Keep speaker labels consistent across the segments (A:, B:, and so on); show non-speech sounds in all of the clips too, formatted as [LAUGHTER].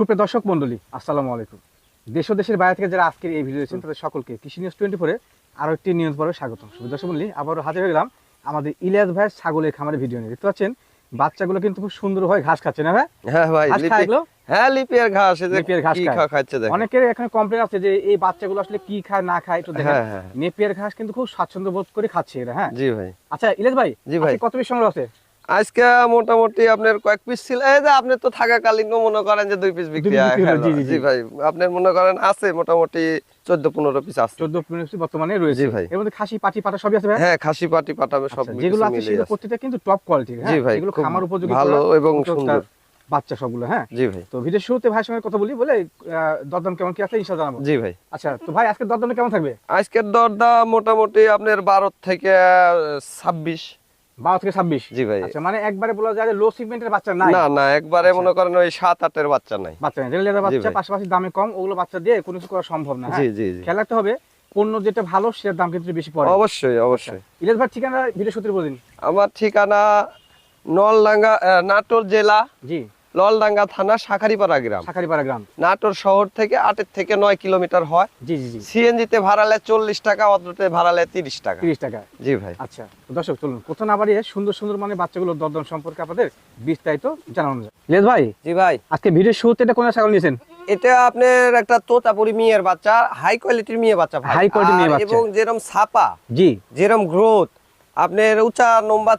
A: সুপ্রিয় দর্শক মন্ডলী আসসালামু আলাইকুম। দেশ ও দেশের বাইরে থেকে যারা আজকের এই ভিডিও দেখছেন তাদের সকলকে কৃষি নিউজ টোয়েন্টি ফোরে আরও একটি নিউজ পরে স্বাগত সুপ্রিয় দর্শক মন্ডলী আবারও হাজির হয়ে গেলাম আমাদের ইলিয়াস ভাইয়ের ছাগলের খামারের ভিডিও নিয়ে। দেখতে পাচ্ছেন বাচ্চাগুলো কিন্তু খুব সুন্দর হয় ঘাস খাচ্ছে না ভাই?
B: হ্যাঁ ভাই
A: ঘাস
B: লিপি-
A: খায় এগুলো?
B: হ্যাঁ লিপিয়ার ঘাস
A: লিপিয়ার ঘাস
B: কি
A: খায়।
B: খা- খাচ্ছে দেখেন।
A: অনেকের এখানে কমপ্লেন আছে যে এই বাচ্চাগুলো আসলে কি খায় না খায় একটু দেখেন।
B: হ্যাঁ হ্যাঁ।
A: নেপিয়ার ঘাস কিন্তু খুব স্বাচ্ছন্দ্য বোধ করে খাচ্ছে এরা হ্যাঁ?
B: জি ভাই।
A: আচ্ছা ইলিয়াস ভাই
B: জি ভাই।
A: কত পিস সংগ্রহ আছে?
B: আজকে মোটামুটি আপনার কয়েক পিস ছিল। এই যে আপনি তো থাকাকালীন মনে করেন যে দুই পিস বিক্রি হয়।
A: জি, জি, জি।
B: জি ভাই আপনি মনে করেন আছে মোটামুটি চোদ্দ পনেরো পিস আছে।
A: চোদ্দ পনেরো পিস বর্তমানে রয়েছে।
B: ভাই।
A: এর মধ্যে খাসি পাটি পাটা সবই আছে ভাই?
B: হ্যাঁ খাসি পাটি পাঠাবে সব
A: আচ্ছা, যেগুলো আছে। সেগুলো প্রত্যেকটা কিন্তু টপ কোয়ালিটির
B: জি
A: হ্যাঁ
B: ভাই
A: এগুলো খামার উপযোগী
B: ভালো এবং সুন্দর।
A: বাচ্চা সবগুলো হ্যাঁ?
B: জি ভাই।
A: তো ভিডিওর শুরুতে ভাইয়ের সঙ্গে কথা বলি বলে দরদাম কেমন কি আছে ইনশাআল্লাহ জানাব।
B: জি ভাই।
A: আচ্ছা তো ভাই আজকে দরদামটা কেমন থাকবে?
B: আজকের দরদাম মোটামুটি আপনার বারো থেকে ছাব্বিশ।
A: বারো থেকে ছাব্বিশ?
B: জি ভাই।
A: আচ্ছা মানে একবারে বলা যায় লো সিগমেন্টের বাচ্চা নাই?
B: না না একবারে
A: আচ্ছা।
B: মনে করেন ওই সাত আটের বাচ্চা নাই।
A: বাচ্চা নাই যেগুলো বাচ্চা পাশাপাশি দামে কম ওগুলো বাচ্চা দিয়ে কোনো কিছু করা সম্ভব না
B: জি
A: হ্যাঁ?
B: জি জি।
A: খেয়াল হবে পণ্য যেটা ভালো সেটার দাম কিন্তু বেশি পড়ে।
B: অবশ্যই অবশ্যই।
A: ইলেশ ভাই ঠিকানা ভিডিও সূত্রে বলুন
B: আমার ঠিকানা নলডাঙ্গা নাটোর জেলা।
A: জি।
B: ললডাঙ্গা থানা শাখারিপাড়া গ্রাম।
A: শাখারিপাড়া গ্রাম।
B: নাটোর শহর থেকে আটের থেকে নয় কিলোমিটার হয়।
A: জি জি জি।
B: সিএনজিতে ভাড়ালে চল্লিশ টাকা অটোতে ভাড়ালে তিরিশ টাকা।
A: তিরিশ টাকা।
B: জি ভাই।
A: আচ্ছা দর্শক চলুন কোথাও না বাড়িয়ে সুন্দর সুন্দর মানে বাচ্চাগুলোর দরদাম সম্পর্কে আপনাদের বিস্তারিত জানানো যায় ইলেশ ভাই
B: জি ভাই।
A: আজকে ভিডিওর শুরুতে এটা কোন ছাগল নিয়েছেন?
B: এটা আপনার একটা তোতাপুরি মেয়ের বাচ্চা হাই কোয়ালিটির মেয়ে বাচ্চা ভাই।
A: High quality মেয়ে বাচ্চা।
B: এবং যেরকম ছাপা
A: জি।
B: যেরকম গ্রোথ আপনার উঁচা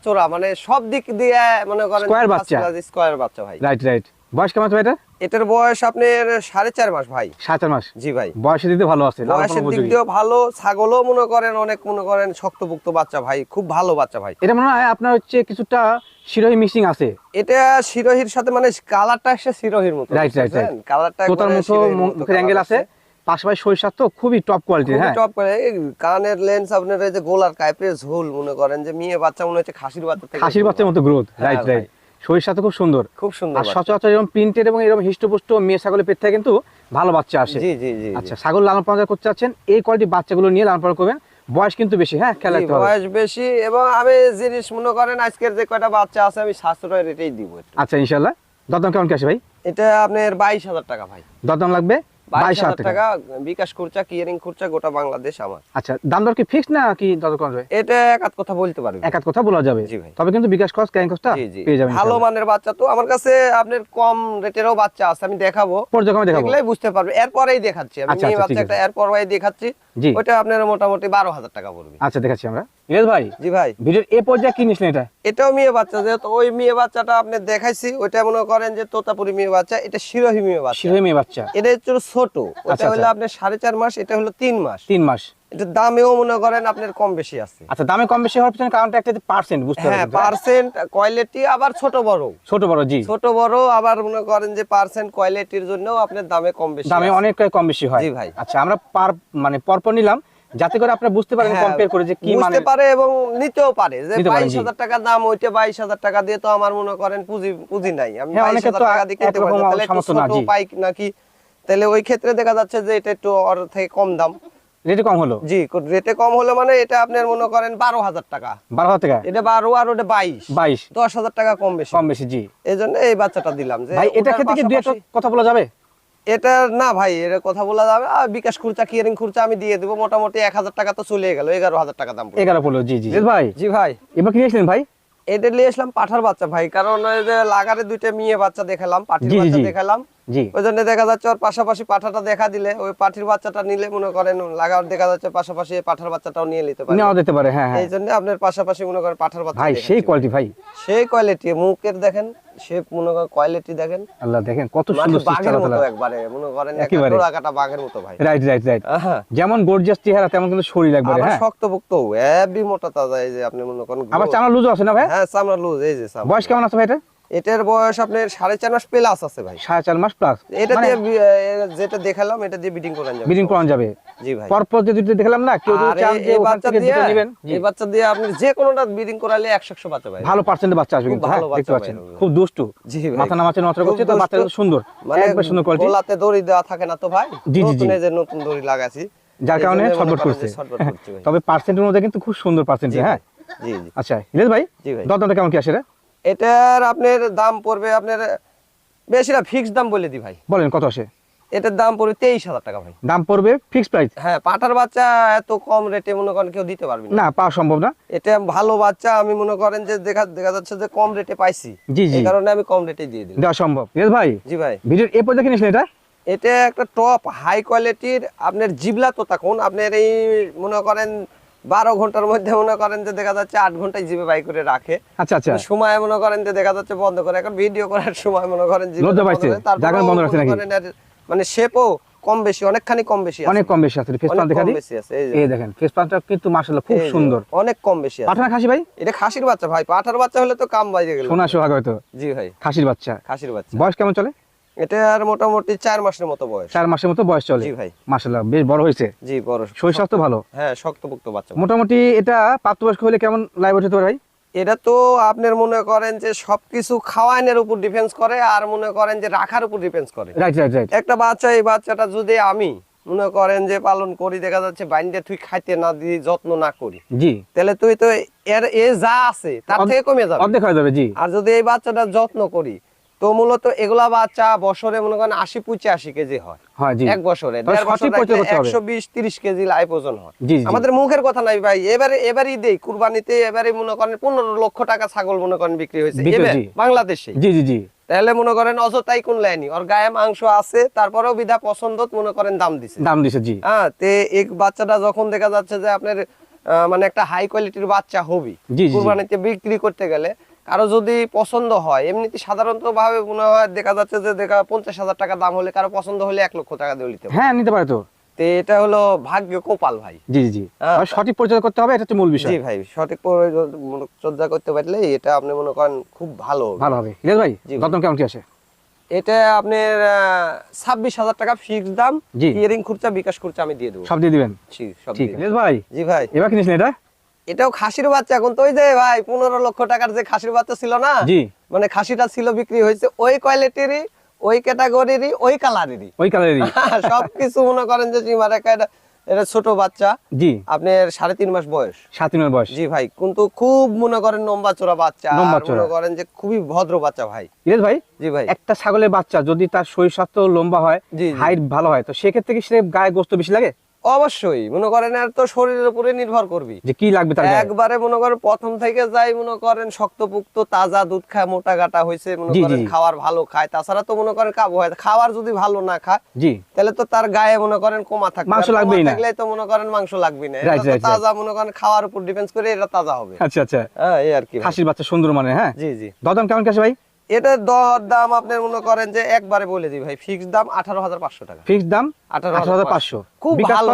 B: চোরা মানে সব দিক দিয়ে মনে করেন
A: Square বাচ্চা।
B: স্কোয়ার বাচ্চা ভাই।
A: রাইট রাইট বয়স কেমন এটা
B: এটার বয়স আপনার সাড়ে চার মাস ভাই।
A: চার মাস।
B: জি ভাই।
A: বয়সের দিক ভালো আছে
B: বয়সের দিক দিয়েও ভালো ছাগলও মনে করেন অনেক মনে করেন শক্তপুক্ত বাচ্চা ভাই খুব ভালো বাচ্চা ভাই।
A: এটা মনে হয় আপনার হচ্ছে কিছুটা শিরোহী মিক্সিং আছে।
B: এটা শিরোহির সাথে মানে কালারটা আসছে শিরোহির মতো।
A: Right, right.
B: কালারটা
A: মুখের অ্যাঙ্গেল আছে। পাশাপাশি সরিষার তো খুবই টপ কোয়ালিটির হ্যাঁ।
B: টপ কানের লেন্স আপনার এই যে গোলার কাইপের ঝোল মনে করেন যে মেয়ে বাচ্চা মনে হচ্ছে খাসির বাচ্চা থেকে
A: খাসির বাচ্চার মতো গ্রোথ
B: হ্যাঁ,
A: রাইট রাইট সরিষা তো খুব সুন্দর।
B: খুব সুন্দর
A: আর সচরাচর এরকম প্রিন্টেড এবং এরকম হিষ্টপুষ্ট মেয়ে ছাগলের পেট থেকে কিন্তু ভালো বাচ্চা আসে।
B: জি জি জি
A: আচ্ছা ছাগল লালন পালন করতে চাচ্ছেন এই কোয়ালিটি বাচ্চাগুলো নিয়ে লালন পালন করবেন। বয়স কিন্তু বেশি হ্যাঁ হবে।
B: বয়স বেশি এবং আমি জিনিস মনে করেন আজকের যে কয়টা বাচ্চা আছে আমি সাশ্রয় রেটেই দিব
A: আচ্ছা ইনশাল্লাহ দরদাম কেমন কি আসে ভাই?
B: এটা আপনার বাইশ হাজার টাকা ভাই।
A: দরদাম লাগবে?
B: বাইশ
A: বাইশ
B: হাজার
A: হাজার টাকা
B: টাকা। বিকাশ খুরচা কিয়ারিং খুরচা গোটা বাংলাদেশ আমার।
A: আচ্ছা দাম দর কি ফিক্স না কি দর করা
B: এটা এক আধ কথা বলতে পারবে।
A: কথা বলা যাবে।
B: জি ভাই।
A: তবে কিন্তু বিকাশ খরচ ক্যারিং খরচটা
B: জি জি।
A: পেয়ে যাবেন
B: ভালো মানের বাচ্চা তো। আমার কাছে আপনার কম রেটেরও বাচ্চা আছে আমি দেখাবো।
A: দেখাবো।
B: দেখলেই বুঝতে পারবে। এরপরেই দেখাচ্ছি। আমি
A: আচ্ছা, আচ্ছা।
B: এরপরেই দেখাচ্ছি।
A: জি।
B: ওটা আপনার মোটামুটি বারো হাজার টাকা পড়বে।
A: আচ্ছা দেখাচ্ছি আমরা। ইরেজ ভাই
B: জি ভাই।
A: ভিডিওর এ পর্যায়ে কি নিয়েছিলেন এটা?
B: এটাও মেয়ে বাচ্চা যেহেতু ওই মেয়ে বাচ্চাটা আপনি দেখাইছি ওইটা মনে করেন যে তোতাপুরি মেয়ে বাচ্চা এটা শিরোহী মেয়ে বাচ্চা।
A: শিরোহী মেয়ে বাচ্চা।
B: এটা ছোট ওটা
A: আচ্ছা,
B: হলো
A: আচ্ছা।
B: আপনার সাড়ে চার মাস এটা হলো তিন মাস।
A: তিন মাস।
B: এটা দামেও মনে করেন আপনার কম বেশি আছে।
A: আচ্ছা দামে কম বেশি হওয়ার পিছনে কারণটা একটা পার্সেন্ট বুঝতে
B: হ্যাঁ পার্সেন্ট কোয়ালিটি আবার ছোট বড়।
A: ছোট বড় জি।
B: ছোট বড় আবার মনে করেন যে পার্সেন্ট কোয়ালিটির জন্য আপনার দামে কম বেশি
A: দামে অনেক কম বেশি হয়।
B: জি ভাই।
A: আচ্ছা আমরা পার মানে পরপর নিলাম যাতে করে আপনারা বুঝতে পারেন
B: হ্যাঁ,
A: কম্পেয়ার করে যে কি মানে
B: বুঝতে পারে এবং নিতেও পারে। যে
A: নিতে পারেন,
B: বাইশ
A: জি।
B: হাজার টাকা দাম ওইটা বাইশ হাজার টাকা দিয়ে তো আমার মনে করেন পুঁজি পুঁজি নাই। আমি
A: হ্যাঁ,
B: বাইশ
A: অনেকের
B: হাজার
A: তো
B: টাকা দিয়ে কিনতে পারি তাহলে একটু ছোট। পাইক নাকি? তাহলে ওই ক্ষেত্রে দেখা যাচ্ছে যে এটা একটু ওর থেকে কম দাম।
A: রেটে কম হলো?
B: জি রেটে কম হলে মানে এটা আপনার মনে করেন বারো হাজার টাকা।
A: বারো হাজার টাকা?
B: এটা বারো আর ওটা বাইশ।
A: বাইশ।
B: দশ হাজার টাকা কম বেশি।
A: কম বেশি জি।
B: এই জন্য এই বাচ্চাটা দিলাম যে
A: ভাই এটা ক্ষেত্রে কি কথা বলা যাবে?
B: এটা না ভাই এর কথা বলা যাবে। আর বিকাশ খুরচা কিয়ারিং খুরচা আমি দিয়ে দেবো। মোটামুটি এক হাজার টাকা তো চলে গেল এগারো হাজার টাকা দাম
A: এগারো পড়ল জি জি ভাই।
B: জি ভাই।
A: এবার কি নিয়েছিলেন ভাই?
B: এটা নিয়ে আসলাম পাঠার বাচ্চা ভাই কারণ লাগারে দুইটা মেয়ে বাচ্চা দেখালাম পাঠির বাচ্চা। দেখালাম। ওই জন্য দেখা যাচ্ছে ওর পাশাপাশি পাঠাটা দেখা দিলে ওই পাঠির বাচ্চাটা নিলে মনে করেন লাগার দেখা যাচ্ছে পাশাপাশি পাঠার বাচ্চাটাও নিয়ে নিতে পারে।
A: নেওয়া যেতে পারে হ্যাঁ হ্যাঁ।
B: এই জন্য আপনার পাশাপাশি মনে করেন পাঠার বাচ্চা
A: ভাই সেই কোয়ালিটি ভাই।
B: সেই কোয়ালিটি মুখের দেখেন শেপ মনে করেন কোয়ালিটি দেখেন।
A: আল্লাহ দেখেন কত
B: মানে
A: সুন্দর
B: বাঘের মতো একবারে মনে করেন
A: একেবারে।
B: একটা বাঘের মতো ভাই।
A: রাইট রাইট রাইট যেমন গর্জিয়াস চেহারা তেমন কিন্তু শরীর একবারে
B: আবার
A: হ্যাঁ।
B: শক্তপোক্ত মোটা তাজা এই যে আপনি মনে করেন
A: আবার
B: growth।
A: চামড়া লুজও আছে না ভাই?
B: হ্যাঁ চামড়া লুজ এই যে।
A: বয়স কেমন আছে ভাই এটা?
B: এটার বয়স আপনার সাড়ে চার মাস প্লাস আছে ভাই।
A: সাড়ে চার মাস প্লাস
B: এটা দিয়ে যেটা দেখালাম এটা দিয়ে বিডিং করান যাবে।
A: বিডিং করানো যাবে।
B: জি ভাই।
A: পরপর যে দুটো দেখলাম না কেউ যদি চান যে
B: বাচ্চা দিয়ে
A: নেবেন
B: এই বাচ্চা দিয়ে আপনি যে কোনোটা বিডিং করালে একশো একশো বাচ্চা ভাই
A: ভালো বাচ্চা আসবে কিন্তু হ্যাঁ
B: ভালো
A: দেখতে পাচ্ছেন। খুব দুষ্টু।
B: জি ভাই।
A: মাথা নামাচ্ছে করছে তো বাচ্চা সুন্দর।
B: মানে
A: একবার সুন্দর কোয়ালিটি
B: গোলাতে দড়ি দেওয়া থাকে না তো ভাই?
A: জি, জি,
B: যে নতুন দড়ি লাগাইছি
A: যার কারণে
B: মনে
A: ছটফট করছে।
B: করছে
A: তবে পার্সেন্টের মধ্যে কিন্তু খুব সুন্দর পার্সেন্ট হ্যাঁ।
B: জি জি।
A: আচ্ছা ইলেশ ভাই?
B: জি ভাই।
A: দরদামটা কেমন কি আসে রে?
B: এটার আপনার দাম পড়বে আপনার বেশি না ফিক্সড দাম বলে দি ভাই।
A: বলেন কত আসে?
B: এটার দাম পড়বে তেইশ হাজার টাকা ভাই।
A: দাম পড়বে ফিক্স প্রাইস
B: হ্যাঁ পাঠার বাচ্চা এত কম রেটে মনে করেন কেউ দিতে পারবে না।
A: পাওয়া সম্ভব না।
B: এটা ভালো বাচ্চা আমি মনে করেন যে দেখা দেখা যাচ্ছে যে কম রেটে পাইছি।
A: জি, জি।
B: এই কারণে আমি কম রেটে দিয়ে দিই
A: দেওয়া সম্ভব। ভাই
B: জি ভাই।
A: ভিডিওর এ পর্যন্ত কিনেছিলেন এটা?
B: এটা একটা টপ হাই কোয়ালিটির আপনার জিবলা তো তখন আপনার এই মনে করেন বারো ঘণ্টার মধ্যে মনে করেন যে দেখা যাচ্ছে আট ঘন্টায় জিবে বাই করে রাখে।
A: আচ্ছা আচ্ছা।
B: সময় মনে করেন যে দেখা যাচ্ছে বন্ধ করে। এখন ভিডিও করার সময় মনে করেন মনে শেপও কম বেশি অনেকখানি কম বেশি
A: অনেক কম বেশি আছে ফেস
B: অনেক
A: পান দেখা
B: কম
A: দিই
B: এই
A: দেখেন ফেস পানটা কিন্তু মাশাআল্লাহ খুব সুন্দর।
B: অনেক কম বেশি আছে।
A: খাসি ভাই?
B: এটা খাসির বাচ্চা ভাই পাঠার বাচ্চা হলে তো কাম বাইরে গেল।
A: সোনা সোহাগ হয়তো।
B: জি ভাই।
A: খাসির বাচ্চা।
B: খাসির বাচ্চা।
A: বয়স কেমন চলে?
B: মোটামুটি চার মাসের মতো বয়স।
A: চার মাসের মতো বয়স চলে।
B: জি ভাই।
A: মাশাআল্লাহ বেশ বড় হয়েছে।
B: জি বড়।
A: শরীর স্বাস্থ্য ভালো?
B: হ্যাঁ শক্তপোক্ত বাচ্চা।
A: মোটামুটি এটা প্রাপ্তবয়স্ক হলে কেমন লাইভ হতে ভাই?
B: এটা তো আপনার মনে করেন যে সবকিছু খাওয়ানোর উপর ডিফেন্স করে আর মনে করেন যে রাখার উপর ডিফেন্স করে।
A: রাইট রাইট রাইট
B: একটা বাচ্চা এই বাচ্চাটা যদি আমি মনে করেন যে পালন করি দেখা যাচ্ছে বাইন্দে তুই খাইতে না দিই যত্ন না করি
A: জি।
B: তাহলে তুই তো এর এ যা আছে তার থেকে কমে যাবে।
A: অর্ধেক হয়ে যাবে জি।
B: আর যদি এই বাচ্চাটা যত্ন করি তো মূলত এগুলা বাচ্চা বছরে মনে করেন আশি পঁচাশি কেজি হয়।
A: হ্যাঁ
B: এক বছরে। একশো বিশ তিরিশ কেজি লাইফ ওজন হয়। আমাদের মুখের কথা নাই ভাই এবারে এবারই দেই কুরবানিতে এবারে মনে করেন পনেরো লক্ষ টাকা ছাগল মনে করেন বিক্রি হয়েছে। বাংলাদেশে।
A: জি জি জি।
B: তাহলে মনে করেন অযথাই কোন লাইনি ওর গায়ে মাংস আছে তারপরেও বিধা পছন্দ মনে করেন দাম দিছে।
A: দাম দিছে জি।
B: হ্যাঁ তে এক বাচ্চাটা যখন দেখা যাচ্ছে যে আপনার মানে একটা হাই কোয়ালিটির বাচ্চা হবি। কুরবানিতে বিক্রি করতে গেলে কারও যদি পছন্দ হয় এমনিতে সাধারণত ভাবে মনে হয় দেখা যাচ্ছে যে দেখা পঞ্চাশ হাজার টাকা দাম হলে কারও পছন্দ হলে এক লক্ষ টাকা দিয়ে নিতে
A: হ্যাঁ নিতে পারে তো।
B: তো এটা হলো ভাগ্য কোপাল ভাই।
A: জি জি
B: হ্যাঁ।
A: আর সঠিক পরিচয় করতে হবে এটা হচ্ছে মূল বিষয়।
B: জি ভাই সঠিক চর্চা করতে পারলে এটা আপনি মনে করেন খুব ভালো হবে।
A: ভালো হবে। ইলিয়াস ভাই
B: জি
A: কেমন কি আসে
B: এটা আপনার ছাব্বিশ হাজার টাকা ফিক্সড দাম। ইয়ারিং খুরচা বিকাশ খুরচা আমি দিয়ে দেবো।
A: সব দিয়ে দিবেন?
B: জি, সব
A: ঠিক
B: দিয়ে
A: ইলিয়াস ভাই
B: জি ভাই।
A: এবার কিনিস এটা?
B: এটাও খাসির বাচ্চা। এখন তো ওই যে ভাই পনেরো লক্ষ টাকার যে খাসির বাচ্চা ছিল না মানে খাসিটা ছিল বিক্রি হয়েছে ওই কোয়ালিটিরই ওই ক্যাটাগরিরই ওই কালারেরই
A: ওই কালারেরই [LAUGHS]
B: সবকিছু মনে করেন যে সীমা রেখা এটা এটা ছোট বাচ্চা।
A: জি।
B: আপনার সাড়ে তিন মাস বয়স।
A: সাত দিনের বয়স।
B: জি ভাই কিন্তু খুব মনে করেন লম্বা চোরা বাচ্চা। মনে করেন যে খুবই ভদ্র বাচ্চা ভাই।
A: ইলিয়াস ভাই
B: জি ভাই।
A: একটা ছাগলের বাচ্চা যদি তার শরীর স্বাস্থ্য লম্বা হয়। হাইট ভালো হয় তো সেক্ষেত্রে কি সে গায়ে গোস্ত বেশি লাগে?
B: অবশ্যই মনে করেন আর তো শরীরের উপরে নির্ভর করবি
A: যে কি লাগবে তার
B: একবারে মনে করেন প্রথম থেকে যাই মনে করেন শক্তপুক্ত তাজা দুধ খায় মোটা গাটা হয়েছে মনে করেন। খাওয়ার ভালো খায় তাছাড়া তো মনে করেন কাবু হয় খাওয়ার যদি ভালো না খায়
A: জি।
B: তাহলে তো তার গায়ে মনে করেন কমা থাকবে।
A: মাংস লাগবে না।
B: থাকলে তো মনে করেন মাংস লাগবে না। এটা. তাজা মনে করেন খাওয়ার উপর ডিপেন্ড করে এটা তাজা হবে।
A: আচ্ছা আচ্ছা।
B: হ্যাঁ এই আর কি।
A: খাসির বাচ্চা সুন্দর মানে হ্যাঁ?
B: জি জি।
A: দদম কেমন কাছে ভাই?
B: এটার দর দাম আপনি মনে করেন যে একবারে বলে দিই ভাই ফিক্স দাম আঠারো হাজার পাঁচশো টাকা।
A: ফিক্স দাম?
B: আঠারো
A: আঠারো হাজার পাঁচশো।
B: খুব ভালো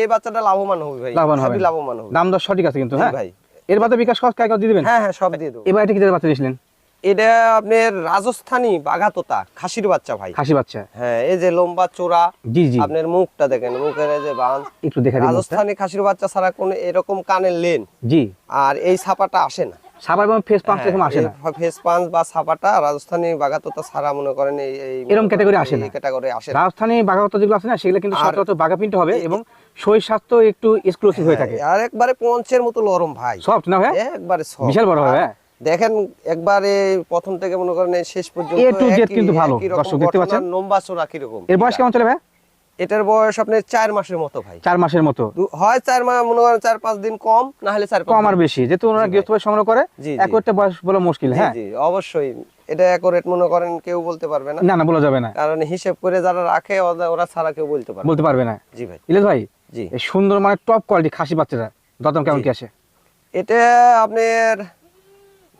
B: এই বাচ্চাটা লাভবান হবে ভাই
A: লাভবান হবে।
B: লাভবান হবে।
A: দাম দর সঠিক আছে কিন্তু হ্যাঁ?
B: ভাই।
A: এর বাদে বিকাশ খরচ দিয়ে দিবেন?
B: হ্যাঁ হ্যাঁ সব দিয়ে দেবো।
A: এবার এটা কি বাচ্চা দিয়েছিলেন?
B: এটা আপনার রাজস্থানী বাঘাতোতা খাসির বাচ্চা ভাই।
A: খাসি বাচ্চা।
B: হ্যাঁ এই যে লম্বা চোরা
A: জি জি।
B: আপনার মুখটা দেখেন মুখের যে বাঁধ
A: একটু দেখা।
B: রাজস্থানী খাসির বাচ্চা ছাড়া কোন এরকম কানের লেন।
A: জি।
B: আর এই ছাপাটা আসে না।
A: এবং ফেস পাম্প এরকম আসে না
B: ফেস পাঞ্চ বা রাজস্থানী ছাড়া মনে করেন এই
A: এরকম category আসে না।
B: ক্যাটাগরি আসে
A: রাজস্থানী যেগুলো আছে না সেগুলো কিন্তু সচরাচর প্রিন্ট হবে এবং শরীর স্বাস্থ্য একটু এক্সক্লুসিভ হয়ে থাকে
B: আর একবারে পঞ্চের মতো লরম ভাই
A: সফট না ভাই
B: একবারে soft।
A: বিশাল বড় হবে, হ্যাঁ।
B: দেখেন একবারে প্রথম থেকে মনে করেন শেষ পর্যন্ত
A: to Z
B: একই-
A: কিন্তু ভালো।
B: রকম
A: দর্শক দেখতে পাচ্ছেন?
B: চোরা কীরকম
A: এর বয়স কেমন চলে ভাই
B: এটার বয়স আপনার চার মাসের মতো ভাই।
A: চার মাসের মতো।
B: হয় চার মাস মনে করেন চার পাঁচ দিন কম না হলে চার
A: কম আর বেশি যেহেতু ওনারা গৃহস্থ সংগ্রহ করে। এক একটা বয়স বলা মুশকিল হ্যাঁ?
B: অবশ্যই। এটা অ্যাকোরেট মনে করেন কেউ বলতে পারবে না।
A: না না বলা যাবে না।
B: কারণ হিসেব করে যারা রাখে ওরা- ছাড়া কেউ বলতে পারবে
A: বলতে পারবে না।
B: জি ভাই।
A: ইলিয়াস ভাই
B: জি।
A: সুন্দর মানে টপ কোয়ালিটি খাসি বাচ্চাটা দতম কেমন কি আসে
B: এটা আপনার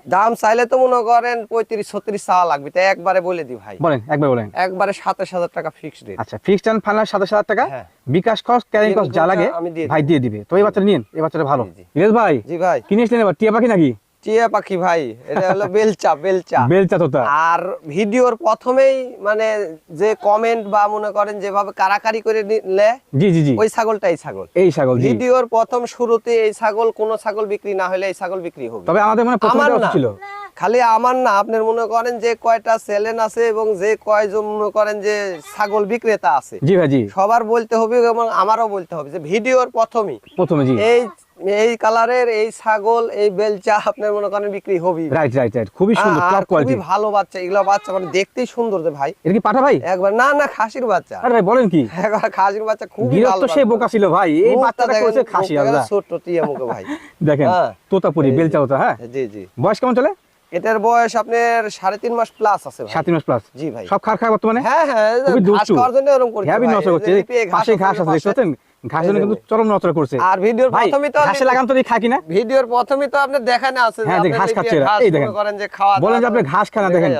B: দাম চাইলে তো মনে করেন পঁয়ত্রিশ ছত্রিশ চাওয়া লাগবে। তাই একবারে বলে দি ভাই।
A: বলেন একবার বলেন।
B: একবারে সাতাশ হাজার টাকা ফিক্সড রেট
A: আচ্ছা ফিক্সড অ্যান্ড ফাইনাল সাতাশ হাজার টাকা?
B: হ্যাঁ।
A: বিকাশ খরচ ক্যারিং কস্ট যা লাগে ভাই দিয়ে দিবে। তো এই বাচ্চাটা নিন এই বাচ্চাটা ভালো। ভাই
B: জি ভাই।
A: কিনেছিলেন এবার? টিয়া পাখি নাকি?
B: চিয়া পাখি ভাই এটা হলো বেলচা বেলচা।
A: বেলচা তোতা।
B: আর ভিডিওর প্রথমেই মানে যে কমেন্ট বা মনে করেন যেভাবে কারাকারি করে নিলে
A: জি জি জি।
B: ওই ছাগলটাই ছাগল।
A: এই ছাগল
B: ভিডিওর প্রথম শুরুতে এই ছাগল কোন ছাগল বিক্রি না হলে এই ছাগল বিক্রি হবে।
A: তবে আমাদের মানে
B: আমার
A: ছিল।
B: খালি আমার না আপনার মনে করেন যে কয়টা চ্যানেল আছে এবং যে কয়জন মনে করেন যে ছাগল বিক্রেতা আছে।
A: জি ভাই জি।
B: সবার বলতে হবে এবং আমারও বলতে হবে যে ভিডিওর প্রথমেই
A: প্রথমে জি।
B: এই এই কালারের এই ছাগল এই বেলচা আপনার মনে করেন বিক্রি হবি।
A: রাইট রাইট রাইট খুবই সুন্দর টপ
B: খুবই ভালো বাচ্চা এগুলো বাচ্চা মানে দেখতেই সুন্দর যে ভাই।
A: এটা কি পাঠা ভাই?
B: একবার না না খাসির বাচ্চা।
A: আরে ভাই বলেন কি?
B: একবার খাসির বাচ্চা
A: বিরক্ত
B: ভালো
A: সেই
B: বাচ্চা।
A: বোকা ছিল ভাই। এই বাচ্চাটা করেছে খাসি আলাদা।
B: দেখেন ছোট্ট টিয়া মুখে ভাই। [LAUGHS]
A: দেখেন
B: হ্যাঁ।
A: তোতাপুরি বেলচা ওটা হ্যাঁ?
B: জি জি।
A: বয়স কেমন চলে?
B: এটার বয়স আপনার সাড়ে তিন মাস প্লাস আছে।
A: সাত তিন মাস প্লাস
B: জি ভাই।
A: সব খার খায় বর্তমানে?
B: হ্যাঁ হ্যাঁ ঘাস খাওয়ার জন্য এরকম করছে
A: হ্যাঁ
B: ঘাস
A: পাশে ঘাস
B: আছে
A: পাচ্ছেন? ঘাসের
B: এই
A: কিন্তু চরম নষ্ট করছে।
B: আর ভিডিওর
A: ভাই
B: তো
A: ঘাসে লাগাম তো এই খায়
B: ভিডিওর প্রথমে তো আপনি দেখানো আছে
A: হ্যাঁ, দেখ, ঘাস খাচ্ছে এই দেখেন।
B: করেন যে খাওয়া
A: বলেন যে আপনি ঘাস খায় দেখেন।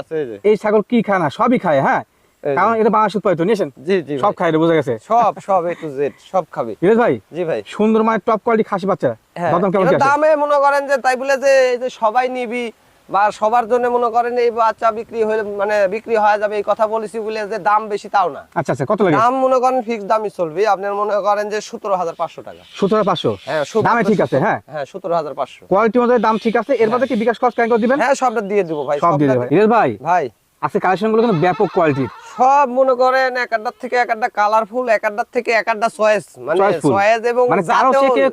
B: এই
A: ছাগল কি সবই খায় হ্যাঁ? কারণ এটা বাংলাদেশ উৎপাদিত নিয়েছেন
B: জি জি
A: সব
B: ভাই।
A: খায় বোঝা গেছে।
B: সব সব এ টু জেড সব খাবে।
A: ফিরোজ ভাই
B: জি ভাই।
A: সুন্দর মানে টপ কোয়ালিটি খাসি বাচ্চা
B: হ্যাঁ।
A: কেমন
B: দামে মনে করেন যে তাই বলে যে সবাই নিবি বা সবার জন্য মনে করেন এই বাচ্চা বিক্রি হয়ে মানে বিক্রি হয়ে যাবে এই কথা বলেছি বলে যে দাম বেশি তাও না।
A: আচ্ছা আচ্ছা কত লাগে?
B: দাম মনে করেন ফিক্স দামই চলবে। আপনার মনে করেন যে সতেরো হাজার পাঁচশো টাকা।
A: সতেরো পাঁচশো?
B: হ্যাঁ
A: দামে ঠিক আছে হ্যাঁ?
B: হ্যাঁ সতেরো হাজার পাঁচশো।
A: কোয়ালিটি অনুযায়ী দাম ঠিক আছে এর মধ্যে কি বিকাশ খরচ কেন দিবেন?
B: হ্যাঁ সবটা দিয়ে দেব ভাই
A: সব দিয়ে দেব ভাই
B: ভাই।
A: আজকে কালেকশনগুলো কিন্তু ব্যাপক কোয়ালিটির
B: সব মনে করেন এক আড্ডার থেকে এক আড্ডা কালারফুল এক আড্ডার থেকে এক আড্ডা চয়েস মানে। চয়েস এবং
A: মানে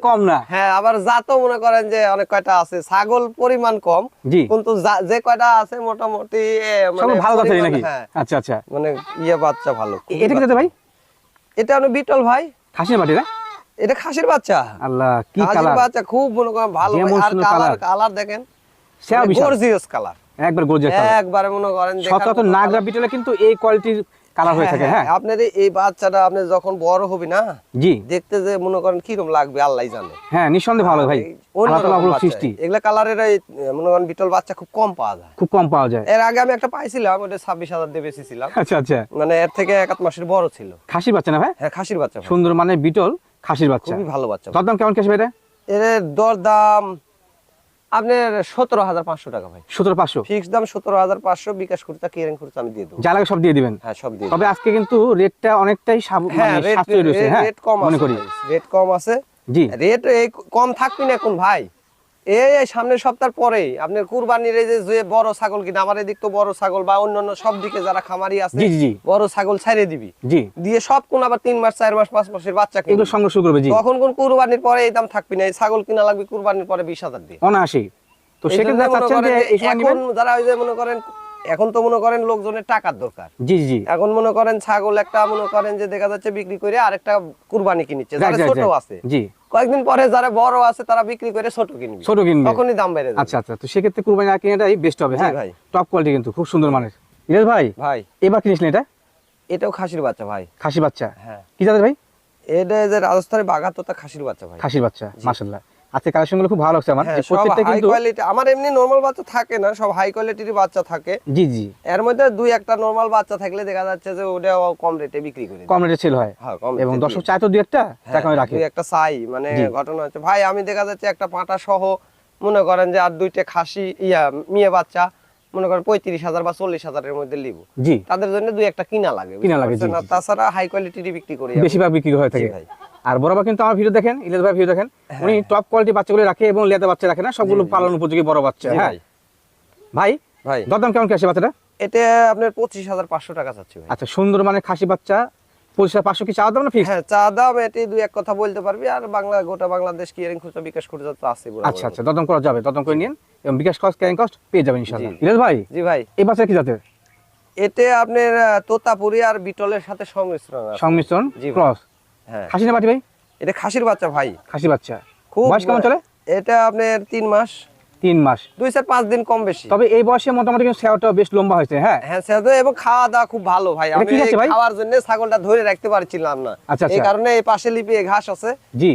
A: কম না।
B: হ্যাঁ আবার জাতও মনে করেন যে অনেক কয়টা আছে ছাগল পরিমাণ কম কিন্তু যে কয়টা আছে মোটামুটি মানে
A: ভালো আছে নাকি?
B: হ্যাঁ,
A: আচ্ছা আচ্ছা।
B: মানে ইয়ে বাচ্চা ভালো।
A: এটা কি ভাই?
B: এটা হলো বিটল ভাই।
A: খাসির বাটি না?
B: এটা খাসির বাচ্চা।
A: আল্লাহ কি
B: খাসির
A: কালার
B: বাচ্চা খুব মনে করেন ভালো। আর কালার কালার দেখেন গর্জিয়াস কালার
A: একবার গর্জিয়াস
B: একবারে মনে করেন
A: সচরাচর নাগরা। বিটলে কিন্তু এই কোয়ালিটির কালার হয়ে থাকে হ্যাঁ
B: আপনার এই- এই বাচ্চাটা আপনি যখন বড় হবে না
A: জি।
B: দেখতে যে মনে করেন কীরকম লাগবে আল্লাহ জানে।
A: হ্যাঁ নিঃসন্দেহে ভালো ভাই।
B: এই অন্যরকম
A: আল্লাহ তাআলা অপরূপ
B: বাচ্চা।
A: সৃষ্টি।
B: এগুলা কালারের মনে করেন বিটল বাচ্চা খুব কম পাওয়া যায়।
A: খুব কম পাওয়া যায়।
B: এর আগে আমি একটা পাইছিলাম ওটা ছাব্বিশ হাজার দিয়ে বেশিছিলাম
A: আচ্ছা আচ্ছা।
B: মানে এর থেকে এক মাসের বড় ছিল।
A: খাসির বাচ্চা না ভাই?
B: হ্যাঁ খাসির বাচ্চা
A: সুন্দর মানে বিটল খাসির বাচ্চা।
B: খুবই ভালো বাচ্চা
A: তার দাম কেমন কেসে ভাই
B: এর দর দাম আপনার সতেরো হাজার পাঁচশো টাকা ভাই।
A: সতেরো পাঁচশো?
B: ফিক্স দাম সতেরো হাজার পাঁচশো বিকাশ খুচরা কেরেন খুচরা আমি দিয়ে দেবো।
A: যা লাগে সব দিয়ে দিবেন?
B: হ্যাঁ সব দিয়ে
A: তবে আজকে কিন্তু রেটটা অনেকটাই
B: হ্যাঁ
A: মানে
B: রেট
A: হ্যাঁ
B: রেট কম
A: মনে
B: আছে রেট কম আছে।
A: জি।
B: রেট এই কম থাকবি না এখন ভাই। এই সামনের সপ্তাহ পরেই আপনার কুরবানির এই যে বড় ছাগল কিনা আমার এদিক তো বড় ছাগল বা অন্যান্য সব দিকে যারা খামারি আছে বড় ছাগল ছাড়িয়ে দিবি। দিয়ে সব কোন আবার তিন মাস চার মাস পাঁচ মাসের বাচ্চা।
A: এগুলো সংগ্রহ করবে
B: তখন কোন কুরবানির পরে এই দাম থাকবি না এই ছাগল কিনা লাগবে কুরবানির পরে বিশ হাজার দিয়ে।
A: অনাশি তো সেক্ষেত্রে
B: যারা ওই যে মনে করেন এখন তো মনে করেন লোকজনের টাকার দরকার।
A: জি জি।
B: এখন মনে করেন ছাগল একটা মনে করেন যে দেখা যাচ্ছে বিক্রি করে আরেকটা কুরবানি
A: Right,
B: যারা ছোট আছে।
A: জি।
B: কয়েকদিন পরে যারা বড় আছে তারা বিক্রি করে ছোট কিনবে
A: ছোট কিনবে।
B: তখনই দাম বেড়ে যাবে।
A: আচ্ছা আচ্ছা তো সেক্ষেত্রে কুরবানি না কিনাটাই বেস্ট হবে হ্যাঁ?
B: ভাই।
A: টপ কোয়ালিটি কিন্তু খুব সুন্দর মানের। ইরেজ ভাই
B: ভাই।
A: এবার কিনিসলেন এটা?
B: এটাও খাসির বাচ্চা ভাই।
A: খাসি বাচ্চা।
B: হ্যাঁ।
A: কি জাতের ভাই?
B: এটা যে রাজস্থানের বাঘাতোতা খাসির বাচ্চা ভাই।
A: খাসির বাচ্চা মাশাআল্লাহ। আজকে কালেকশনগুলো খুব ভালো লাগছে আমার।
B: হ্যাঁ
A: প্রত্যেকটা কিন্তু
B: কোয়ালিটি আমার এমনি নরমাল বাচ্চা থাকে না সব হাই কোয়ালিটির বাচ্চা থাকে।
A: জি জি।
B: এর মধ্যে দুই একটা নরমাল বাচ্চা থাকলে দেখা যাচ্ছে যে ওটা কম রেটে বিক্রি করে
A: কম রেটে সেল হয়।
B: হ্যাঁ
A: এবং দর্শক তো দুই একটা
B: হ্যাঁ,
A: টাকা রাখে।
B: দুই একটা চাই মানে ঘটনা হচ্ছে ভাই আমি দেখা যাচ্ছে একটা পাটা সহ মনে করেন যে আর দুইটা খাসি ইয়া মেয়ে বাচ্চা মনে করেন পঁয়ত্রিশ হাজার বা চল্লিশ হাজারের মধ্যে লিব
A: জি।
B: তাদের জন্য দুই একটা কিনা লাগে
A: কিনা লাগে,
B: তাছাড়া হাই কোয়ালিটির বিক্রি করি।
A: বেশিরভাগ বিক্রি হয়ে থাকে।
B: ভাই।
A: আর বরাবর কিন্তু আমার ভিডিও দেখেন ইলেশ ভাই ভিডিও দেখেন উনি টপ কোয়ালিটি বাচ্চাগুলো রাখে এবং লেদা বাচ্চা রাখে না সবগুলো। পালন উপযোগী বড় বাচ্চা হ্যাঁ।
B: ভাই।
A: ভাই। দরদাম কেমন কি আসে বাচ্চাটা
B: এটা আপনার পঁচিশ হাজার পাঁচশো টাকা চাচ্ছি ভাই।
A: আচ্ছা সুন্দর মানে খাসি বাচ্চা পঁচিশ হাজার পাঁচশো কি চাওয়া দাম না ফিক্স
B: হ্যাঁ চা দাম এটি দুই এক কথা বলতে পারবি আর বাংলা গোটা বাংলাদেশ কি খুচরা বিকাশ খুচরা তো আছে।
A: আচ্ছা আচ্ছা দরদাম করা যাবে দরদাম করে নিন এবং বিকাশ কস্ট ক্যারিং কস্ট পেয়ে যাবেন ইনশাআল্লাহ। ভাই
B: জি ভাই।
A: এই বাচ্চা কি জাতের?
B: এতে আপনার তোতাপুরি আর বিটলের সাথে সংমিশ্রণ
A: সংমিশ্রণ ক্রস
B: হ্যাঁ
A: খাসি না বাটি ভাই?
B: এটা খাসির বাচ্চা ভাই।
A: খাসি বাচ্চা।
B: খুব
A: বয়স কেমন চলে?
B: এটা আপনার তিন মাস।
A: তিন মাস।
B: দুই চার পাঁচ দিন কম বেশি।
A: তবে এই বয়সে মোটামুটি বেশ লম্বা হয়েছে হ্যাঁ?
B: হ্যাঁ এবং খাওয়া দাওয়া খুব ভালো ভাই। আমি? খাওয়ার জন্য ছাগলটা ধরে রাখতে পারছিলাম না।
A: আচ্ছা,
B: এই
A: আচ্ছা।
B: কারণে এই পাশে লিপিয়ে ঘাস আছে।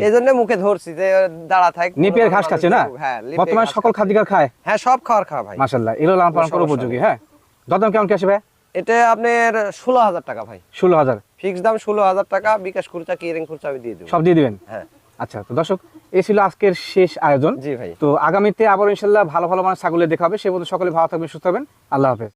B: এই জন্য মুখে ধরছি যে দাঁড়া থাক
A: নেপিয়ার ঘাস খাচ্ছে না?
B: হ্যাঁ
A: বর্তমানে সকল
B: খাচ্ছে।
A: খায়?
B: হ্যাঁ সব খাওয়ার খাওয়া ভাই।
A: মাশাল্লাহ এগুলো লালন পালন করা উপযোগী হ্যাঁ। দরদাম কেমন কি আসে ভাই?
B: এটা আপনার ষোলো হাজার টাকা ভাই।
A: ষোলো হাজার।
B: ফিক্স দাম ষোলো হাজার টাকা বিকাশ খরচা কিরিং খরচা আমি দিয়ে দেবো।
A: সব দিয়ে দিবেন?
B: হ্যাঁ।
A: আচ্ছা তো দর্শক এই ছিল আজকের শেষ আয়োজন।
B: জি ভাই।
A: তো আগামীতে আবার ইনশাল্লাহ ভালো ভালো মানুষ ছাগলের দেখা হবে। সে পর্যন্ত সকলে ভালো থাকবেন সুস্থ হবেন আল্লাহ হাফেজ।